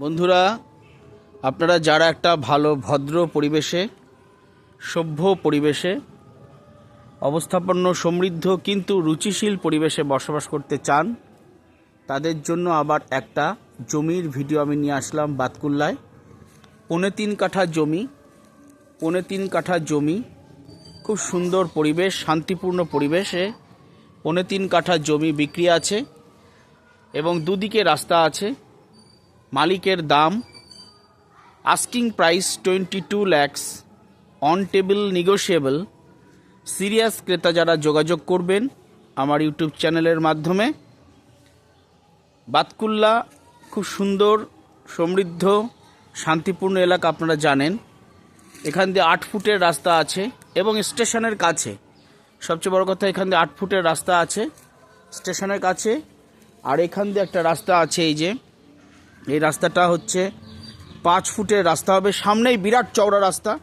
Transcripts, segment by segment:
বন্ধুরা, আপনারা যারা একটা ভালো, ভদ্র পরিবেশে, সভ্য পরিবেশে, অবস্থাপন্ন, সমৃদ্ধ কিন্তু রুচিশীল পরিবেশে বসবাস করতে চান, তাদের জন্য আবার একটা জমির ভিডিও আমি নিয়ে আসলাম বাতকুল্লায়। পৌনে তিন কাঠা জমি, পৌনে তিন কাঠা জমি, খুব সুন্দর পরিবেশ, শান্তিপূর্ণ পরিবেশে পৌনে তিন কাঠা জমি বিক্রি আছে এবং দুদিকে রাস্তা আছে। মালিকের দাম asking price twenty two lakhs on table negotiable serious ক্রেতা যারা যোগাযোগ করবেন আমার ইউটিউব চ্যানেলের মাধ্যমে। বাতকুল্লা খুব সুন্দর, সমৃদ্ধ, শান্তিপূর্ণ এলাকা আপনারা জানেন। এখান দিয়ে আট ফুটের রাস্তা আছে এবং স্টেশনের কাছে। সবচেয়ে বড় কথা এখান দিয়ে আট ফুটের রাস্তা আছে, স্টেশনের কাছে। আর এখান দিয়ে একটা রাস্তা আছে এই যে। এই রাস্তাটা হচ্ছে পাঁচ ফুটের রাস্তা হবে। সামনেই বিরাট চওড়া রাস্তা।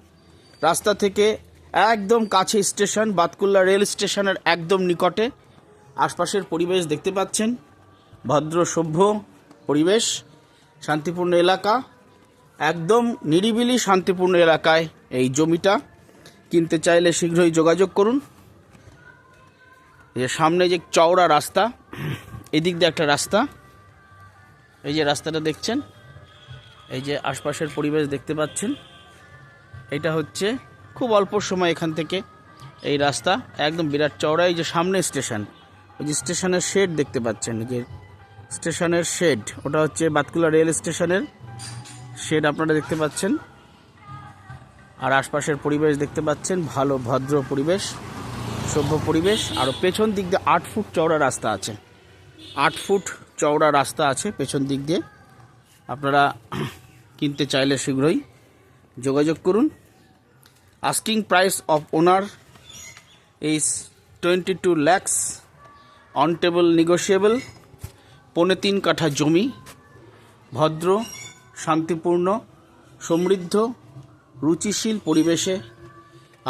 রাস্তা থেকে একদম কাছে স্টেশন, বাতকুল্লা রেল স্টেশনের একদম নিকটে। আশপাশের পরিবেশ দেখতে পাচ্ছেন। ভদ্র, সভ্য পরিবেশ, শান্তিপূর্ণ এলাকা। একদম নিরিবিলি শান্তিপূর্ণ এলাকায় এই জমিটা। কিনতে চাইলে শীঘ্রই যোগাযোগ করুন। যে সামনে যে চওড়া রাস্তা, এদিক দিয়ে একটা রাস্তা। এই যে রাস্তাটা দেখছেন, এই যে আশপাশের পরিবেশ দেখতে পাচ্ছেন, এটা হচ্ছে খুব অল্প সময় এখান থেকে এই রাস্তা, একদম বিরাট চওড়া এই যে সামনে স্টেশন, ওই যে স্টেশনের শেড দেখতে পাচ্ছেন যে স্টেশনের শেড, ওটা হচ্ছে বাতকুলা রেল স্টেশনের শেড আপনারা দেখতে পাচ্ছেন, আর আশপাশের পরিবেশ দেখতে পাচ্ছেন, ভালো ভদ্র পরিবেশ, সভ্য পরিবেশ, আর পেছন দিক দিয়ে আট ফুট চওড়া রাস্তা আছে, আট ফুট চওড়া রাস্তা আছে, পেছন দিক দিয়ে। আপনারা কিনতে চাইলে শীঘ্রই যোগাযোগ করুন। Asking price of owner is twenty two lakhs on table negotiable পৌনে তিন কাঠা জমি, ভদ্র, শান্তিপূর্ণ, সমৃদ্ধ, রুচিশীল পরিবেশে।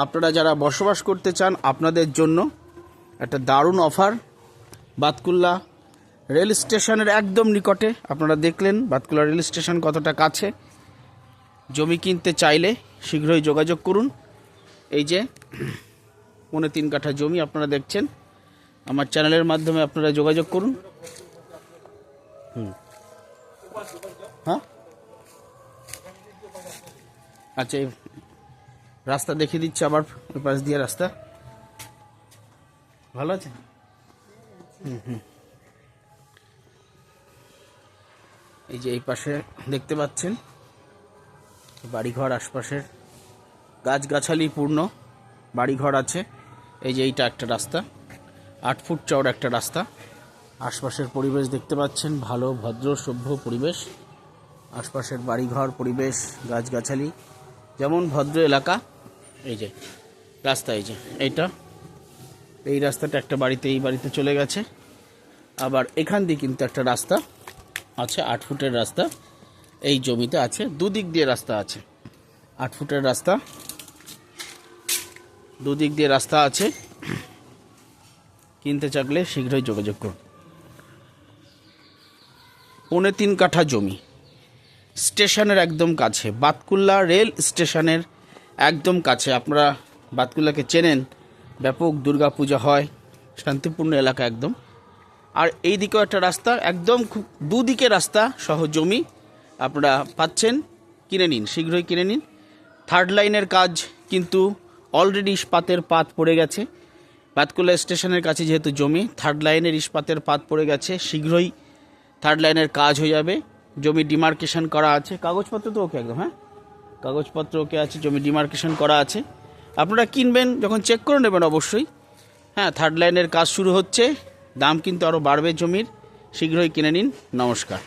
আপনারা যারা বসবাস করতে চান, আপনাদের জন্য একটা দারুণ অফার বাতকুল্লা রেল স্টেশনের একদম নিকটে আপনারা দেখলেন বাতকুল্লা রেল স্টেশন কতটা কাছে। জমি কিনতে চাইলে শীঘ্রই যোগাযোগ করুন। এই যে পৌনে তিন কাঠা জমি আপনারা দেখছেন। আমার চ্যানেলের মাধ্যমে আপনারা যোগাযোগ করুন। হুম হ্যাঁ? আচ্ছা এই রাস্তা দেখিয়ে দিচ্ছে আবার পাশ দিয়ে রাস্তা। ভালো আছে? এই যে এই পাশে দেখতে পাচ্ছেন, বাড়িঘর আশপাশের গাছগাছালি পূর্ণ, বাড়িঘর আছে। এই যে এইটা একটা রাস্তা, আট ফুট চওড়া একটা রাস্তা। আশপাশের পরিবেশ দেখতে পাচ্ছেন, ভালো, ভদ্র, সভ্য পরিবেশ। আশপাশের বাড়িঘর, পরিবেশ, গাছগাছালি, যেমন ভদ্র এলাকা। এই যে, রাস্তা এই যে, এইটা। এই রাস্তাটা একটা বাড়িতে, এই বাড়িতে চলে গেছে। আবার এখান দিয়ে কিন্তু একটা রাস্তা। আছে, আট ফুটের রাস্তা। এই জমিতে আছে, দুদিক দিয়ে রাস্তা আছে। আট ফুটের রাস্তা। দুদিক দিয়ে রাস্তা আছে। কিনতে চাকলে শীঘ্রই যোগাযোগ করুন। পৌনে তিন কাঠা জমি। স্টেশনের একদম কাছে, বাতকুল্লা রেল স্টেশনের একদম কাছে। আপনারা বাতকুল্লাকে চেনেন, ব্যাপক দুর্গাপূজা হয়, শান্তিপূর্ণ এলাকা একদম। আর এই দিকেও একটা রাস্তা, একদম খুব দুদিকে রাস্তা সহ জমি আপনারা পাচ্ছেন, কিনে নিন, শীঘ্রই কিনে নিন। থার্ড লাইনের কাজ কিন্তু অলরেডি ইস্পাতের পাত পড়ে গেছে। বাতকুল্লা স্টেশনের কাছে যেহেতু জমি থার্ড লাইনের ইস্পাতের পাত পড়ে গেছে, শীঘ্রই থার্ড লাইনের কাজ হয়ে যাবে। জমি ডিমার্কেশন করা আছে। কাগজপত্র তো ওকে একদম হ্যাঁ? কাগজপত্র ওকে আছে, জমি ডিমার্কেশন করা আছে। আপনারা কিনবেন, যখন চেক করে নেবেন অবশ্যই। হ্যাঁ থার্ড লাইনের কাজ শুরু হচ্ছে। দাম কিন্তু আরও বাড়বে জমির শীঘ্রই কিনে নিন। নমস্কার।